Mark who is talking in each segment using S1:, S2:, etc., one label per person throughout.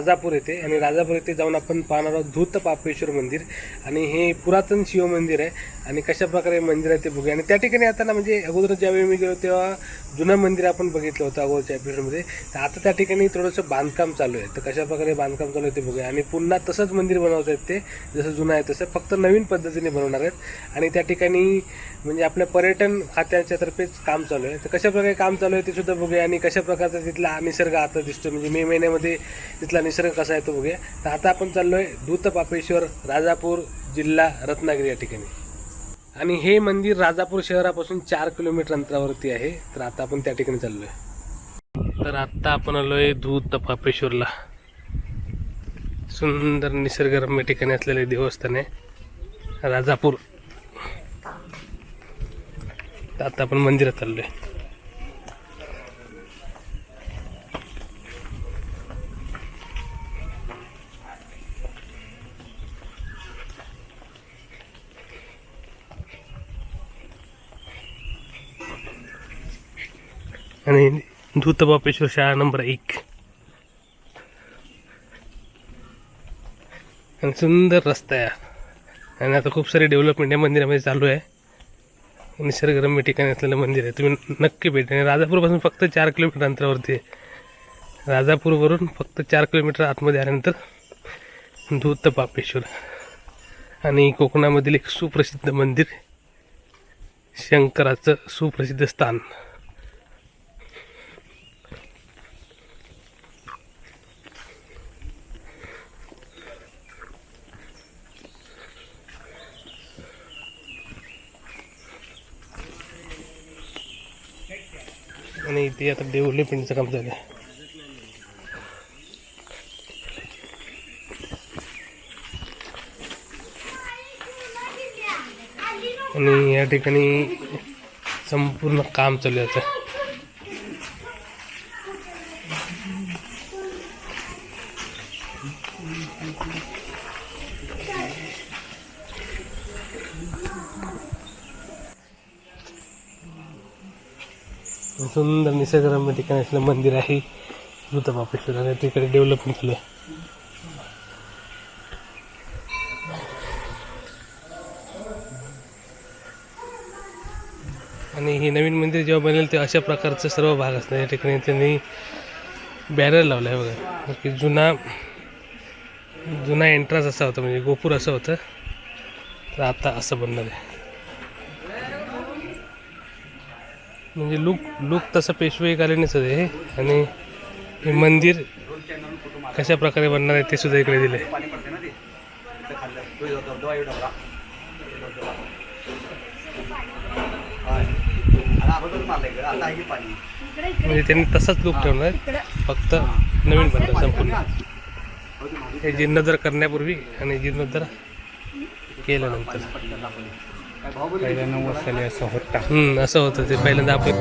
S1: राजापूर येथे आणि राजापूर येथे जाऊन आपण पाहणार आहोत धूत पापेश्वर मंदिर आणि हे पुरातन शिवमंदिर आहे आणि कशा प्रकारे मंदिर आहे ते बघूया. आणि त्या ठिकाणी आता ना म्हणजे अगोदर ज्यावेळी मी गेलो तेव्हा जुनं मंदिर आपण बघितलं होतं अगोदरच्या एपिसोडमध्ये तर आता त्या ठिकाणी थोडंसं बांधकाम चालू आहे. तर कशा प्रकारे बांधकाम चालू आहे ते बघूया. आणि पुन्हा तसंच मंदिर बनवत आहेत ते जसं जुनं आहे तसं फक्त नवीन पद्धतीने बनवणार आहेत. आणि त्या ठिकाणी म्हणजे आपल्या पर्यटन खात्याच्या तर्फेच काम चालू आहे. तर कशा प्रकारे काम चालू आहे ते सुद्धा बघूया. आणि कशा प्रकारचा तिथला निसर्ग आता दिसतो म्हणजे मे महिन्यामध्ये तिथला निसर्ग कसा आहे तो बघूया. तर आता आपण चाललो आहे दूत पापेश्वर राजापूर जिल्हा रत्नागिरी या ठिकाणी. आणि हे मंदिर राजापूर शहरापासून चार किलोमीटर अंतरावरती आहे. तर आता आपण त्या ठिकाणी चाललो आहे तर आत्ता आपण आलो आहे दूत पापेश्वरला सुंदर निसर्गरम्य ठिकाणी असलेले देवस्थान आहे राजापूर. तर आता आपण मंदिरात चाललोय. आणि धूतबापेश्वर शाळा नंबर एक. आणि सुंदर रस्ता आहे. आणि आता खूप सारे डेव्हलपमेंट या मंदिरामध्ये चालू आहे. निसर्गरम्य ठिकाणी असलेलं मंदिर आहे. तुम्ही नक्की भेट आणि राजापूरपासून फक्त चार किलोमीटर अंतरावरती आहे. राजापूरवरून फक्त चार किलोमीटर आतमध्ये आल्यानंतर धूत बापेश्वर. आणि कोकणामधील एक सुप्रसिद्ध मंदिर शंकराचं सुप्रसिद्ध स्थान. ती आता आता डेव्हलपमेंटचं काम झालं आहे. आणि या ठिकाणी संपूर्ण काम चालू आहे आता. सुंदर निसर्गरम्य ठिकाणी असलेलं मंदिर आहे भूतबापेश्वर आणि तिकडे डेव्हलपमेंट केलं आहे आणि हे नवीन मंदिर जेव्हा बनेल ते अशा प्रकारचं सर्व भाग असणार या ठिकाणी त्यांनी बॅनर लावला आहे बघा. की जुना जुना एंट्रन्स असा होता म्हणजे गोपूर असं होतं. तर आता असं बनणार आहे. म्हणजे लुक लुक तसं पेशवेकालीनच आहे आणि हे मंदिर कशा प्रकारे बनणार आहे ते सुद्धा इकडे दिले
S2: आहे
S1: म्हणजे त्यांनी तसाच लुक ठेवणार आहे. फक्त नवीन बनणार संपूर्ण. हे जीर्णोद्धार करण्यापूर्वी आणि जीर्णोद्धार केल्यानंतर.
S2: पटकन दाखवलं. काय भाऊ बोलले?
S3: पहिल्या नव्वद साली असं होता
S1: हम्म, असं होतं ते पहिल्यांदा आपण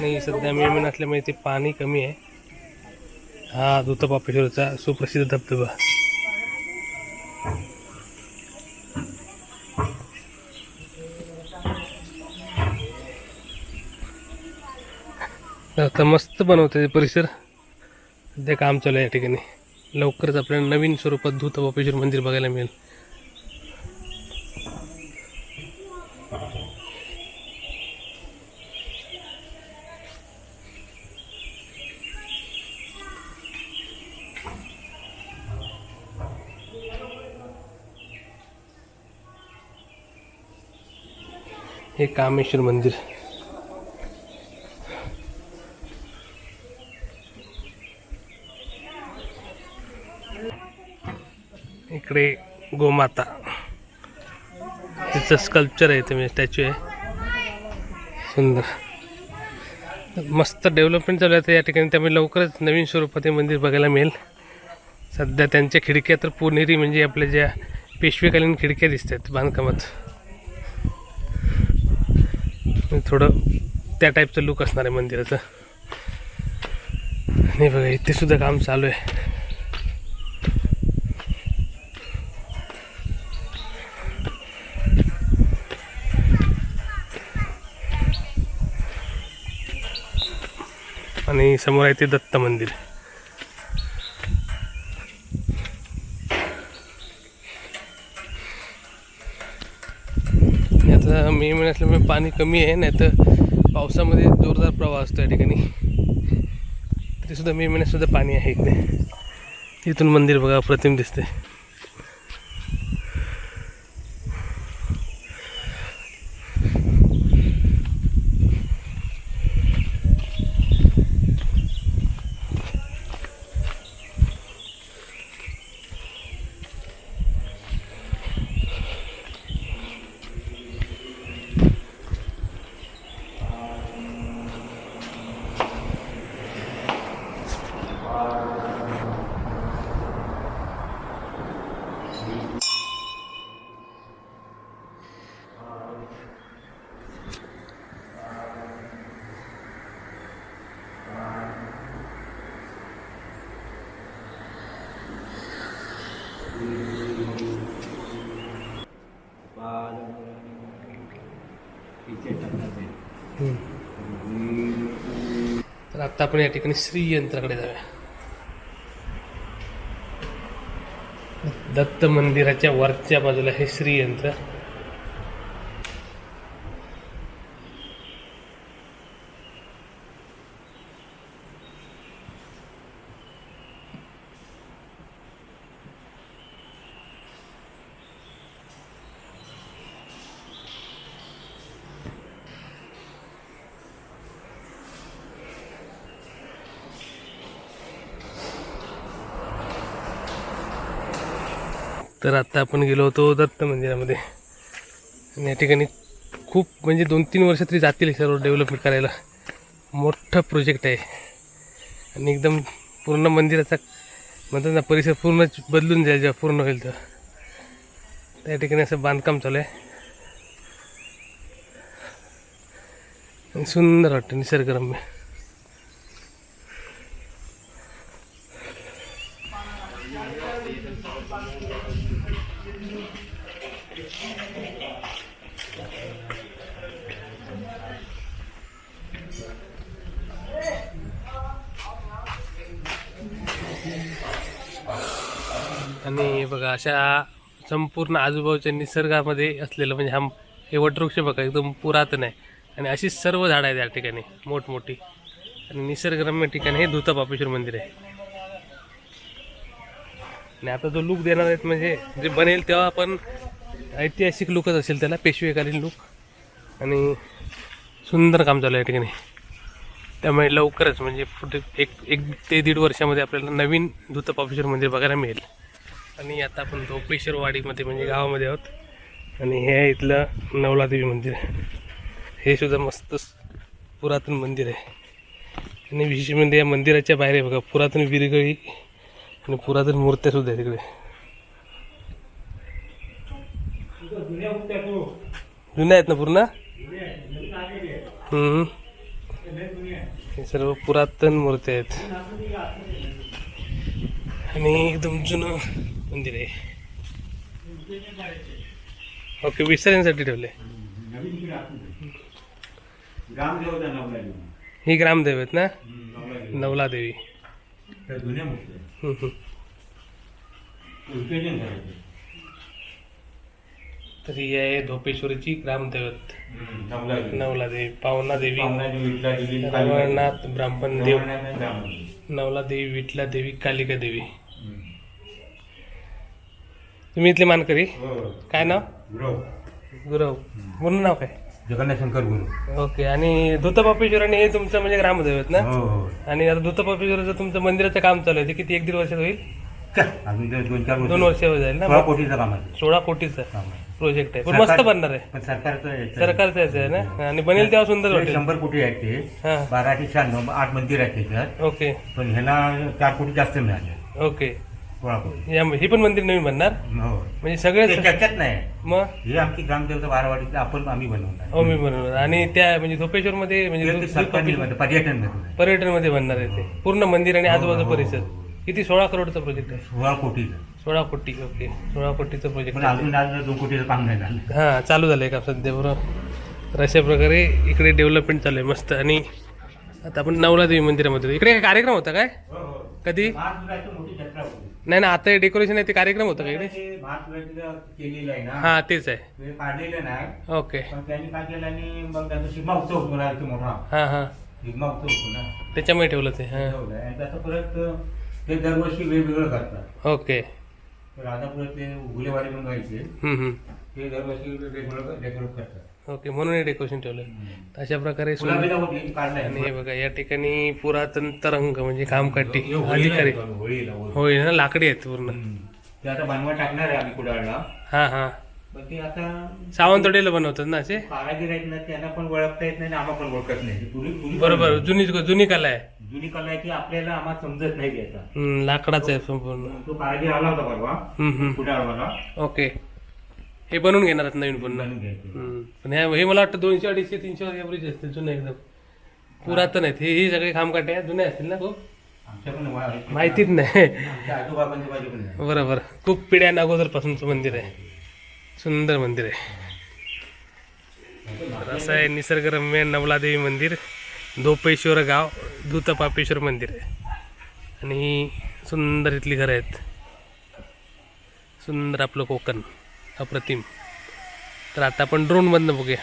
S1: नाही सध्या मे असल्यामुळे ते पाणी कमी आहे. हा धुतपापेश्वरचा सुप्रसिद्ध धबधबा. आता मस्त बनवते परिसर. सध्या काम चालू आहे या ठिकाणी. लवकरच आपल्याला नवीन स्वरूपात धूत बापेश्वर मंदिर बघायला मिळेल. हे कामेश्वर मंदिर. इकडे गोमाता. तिचं स्कल्पचर आहे ते म्हणजे स्टॅच्यू आहे. सुंदर. मस्त डेव्हलपमेंट चालू आहे तर या ठिकाणी. त्यामुळे लवकरच नवीन स्वरूपात हे मंदिर बघायला मिळेल. सध्या त्यांच्या खिडक्या तर पुणेरी म्हणजे आपल्या ज्या पेशवेकालीन खिडक्या दिसत आहेत बांधकामात. थोडं त्या टाईपचं लुक असणार आहे मंदिराचं. नाही बघा इथे सुद्धा काम चालू आहे. आणि समोर आहे ते दत्त मंदिर आणि आता मे महिन्यात असल्यामुळे पाणी कमी आहे नाही तर पावसामध्ये जोरदार प्रवाह असतो या ठिकाणी. तरीसुद्धा मे महिन्यातसुद्धा पाणी आहे इकडे. इथून मंदिर बघा अप्रतिम दिसते तर आता आपण या ठिकाणी श्री यंत्राकडे जाऊया. दत्त मंदिराच्या वरच्या बाजूला हे श्री तर आत्ता आपण गेलो होतो दत्त मंदिरामध्ये. आणि या ठिकाणी खूप म्हणजे दोन तीन वर्ष तरी जातील सर्व डेव्हलपमेंट करायला. मोठं प्रोजेक्ट आहे. आणि एकदम पूर्ण मंदिराचा म्हणतात ना परिसर पूर्ण बदलून जाईल जेव्हा पूर्ण होईल तर. त्या ठिकाणी असं बांधकाम चालू आहे. आणि सुंदर वाटतं निसर्गरम्य. आणि बघा अशा संपूर्ण आजूबाजूच्या निसर्गामध्ये असलेलं म्हणजे हा हे वटवृक्ष बघा एकदम पुरातन आहे. आणि अशी सर्व झाडं आहेत या ठिकाणी मोठमोठी. आणि निसर्गरम्य ठिकाणी हे धुतापापेश्वर मंदिर आहे. आणि आता जो लुक देणार आहेत म्हणजे जे बनेल तेव्हा आपण ऐतिहासिक लुकच असेल त्याला पेशवेकालीन लुक आणि सुंदर काम चालू आहे या ठिकाणी. त्यामुळे लवकरच म्हणजे पुढे एक एक ते दीड वर्षामध्ये आपल्याला नवीन धुतपापेश्वर मंदिर बघायला मिळेल. आणि आता आपण धोपेश्वरवाडीमध्ये म्हणजे गावामध्ये आहोत. आणि हे आहे इथलं नवलादेवी मंदिर. हे सुद्धा मस्त पुरातन मंदिर आहे. आणि विशेष म्हणजे या मंदिराच्या बाहेर आहे बघा पुरातन विरगळी आणि पुरातन मूर्त्या सुद्धा आहे तिकडे जुन्या आहेत ना पूर्ण? हम्म. हे सर्व पुरातन मूर्ती आहेत. आणि एकदम जुनं मंदिर आहे. ओके विसर्जनसाठी ठेवले. ही ग्रामदेव आहेत ना?
S2: नवला
S1: नवला देवी
S3: त्या जुन्या मूर्ती आहेत.
S1: हम्म, हम्म.
S3: विसर्जन करायचे
S1: तर ही आहे धोपेश्वरीची ग्रामदैवत.
S3: नवला देवी.
S1: पावना देवी. रवळनाथ ब्राह्मण देव. नवला देवी. विठला देवी कालिका देवी. तुम्ही इथले मानकरी?
S3: हो.
S1: काय नाव?
S3: गुरव.
S1: गुरव. पूर्ण नाव काय?
S3: जगन्नाथ शंकर गुरु
S1: ओके आणि धुतपापेश्वर आणि हे तुमचं म्हणजे ग्रामदैवत ना?
S3: हो हो.
S1: आणि आता धुतपापेश्वरचं तुमचं मंदिराचं काम चालू आहे ते किती एक दीड वर्षात होईल?
S3: दोन
S1: वर्ष. जाईल ना?
S3: सोळा कोटीचं काम आहे.
S1: सोळा कोटीचं. प्रोजेक्ट आहे. पण मस्त
S3: सरकार-
S1: बनणार आहे.
S3: पण सरकारचं याचं-
S1: सरकारचं याचं आहे ना? आणि बनेल तेव्हा सुंदर
S3: ते
S1: वाटेल.
S3: शंभर कोटी आहेत ते.
S1: हा.
S3: बारा ते शहाण्णव आठ मंदिर आहेत त्याच्यात.
S1: ओके.
S3: पण ह्याला चार कोटी जास्त मिळाले.
S1: ओके.
S3: सोळा कोटी
S1: या ही पण मंदिर नवीन बनणार?
S3: हो.
S1: म्हणजे सगळे
S3: त्याच्यात नाही.
S1: मग?
S3: हे आमची ग्रामदेवता बारावाडीचं आपण आम्ही बनवणार.
S1: हो मी बनवणार. आणि त्या म्हणजे धोपेश्वर मध्ये म्हणजे
S3: ते पर्यटन
S1: पर्यटनमध्ये बनणार आहे ते. पूर्ण मंदिर आणि
S3: हो,
S1: आजूबाजू परिसर. किती सोळा करोडचा प्रोजेक्ट आहे?
S3: सोळा कोटीचं.
S1: सोळा कोटी ओके. सोळा कोटीचं प्रोजेक्ट
S3: पण अजून आज दोन कोटीचं काम नाही झालं.
S1: हा चालू झालंय का सध्या बरोबर? तर अशा प्रकारे इकडे डेव्हलपमेंट चालू आहे मस्त. आणि आता आपण नवला देवी मंदिरामध्ये इकडे काय कार्यक्रम होता काय? कधी?
S3: मोठी जत्रा होती.
S1: नाही ना आता डेकोरेशन आहे ते कार्यक्रम होता का इकडे?
S3: केलेलं आहे ना
S1: हा तेच आहे.
S3: ते काढलेलं नाही.
S1: ओके.
S3: पण त्यांनी काय केलं आणि मग त्याचा शिगमा उत्सव होतो ना इथे मोठा.
S1: हा हा.
S3: शिगमा उत्सव
S1: त्याच्यामुळे ठेवलं ते हा.
S3: ठेवलाय. आणि त्याचं परत ते दरवर्षी वेगवेगळं करतात.
S1: ओके.
S3: राधापुरात ते उगलेवाडी म्हणून व्हायचे
S1: हम्म, हम्म.
S3: ते दरवर्षी वेगवेगळं डेकोरेट करतात.
S1: ओके म्हणून हे डेकोरेशन ठेवलं अशा प्रकारे
S3: होती काढलाय
S1: आणि हे बघा या ठिकाणी पुरातन तरंग म्हणजे कामकाठी अधिकारी
S3: होळीला होळी.
S1: होय ना लाकडी आहेत पूर्ण.
S3: हम्म. ते आता बनवा टाकणार आहे आम्ही कुडाळला.
S1: हा हा.
S3: पण ते आता
S1: सावंतवाडीला बनवतात ना असे
S3: कारागीर आहेत ना त्यांना पण ओळखता येत नाही आम्हाला पण ओळखत नाही.
S1: बरोबर जुनी जुनी कला आहे.
S3: आहे. जुनी कला आहे की आपल्याला आम्हाला समजत नाही त्याचा
S1: हम्म, लाकडाचं आहे संपूर्ण.
S3: तो कारागीर आला होता परवा.
S1: हम्म, हम्म.
S3: कुडाळवाला
S1: ओके. हे बनवून घेणार आहेत नवीन पुन्हा. हम्म. पण ह्या- हे मला वाटतं दोनशे अडीचशे तीनशे वर्षापूर्वीचे असतील जुने एकदम. पुरातन आहेत. हे हे सगळे खामकाटे आहेत. जुने असतील ना खूप?
S3: आमच्या पण वा-
S1: माहितीच नाही.
S3: आमच्या आजोबाबांच्या बाजू पण नाही.
S1: बरोबर. खूप पिढ्यान अगोदरपासूनचं मंदिर आहे. सुंदर मंदिर आहे. तर असं आहे निसर्गरम्य नवलादेवी मंदिर धोपेश्वर गाव दूतपापेश्वर मंदिर. आहे आणि सुंदर इथली घरं आहेत. सुंदर आपलं कोकण अप्रतिम. तर आता आपण ड्रोनमधनं बघूया.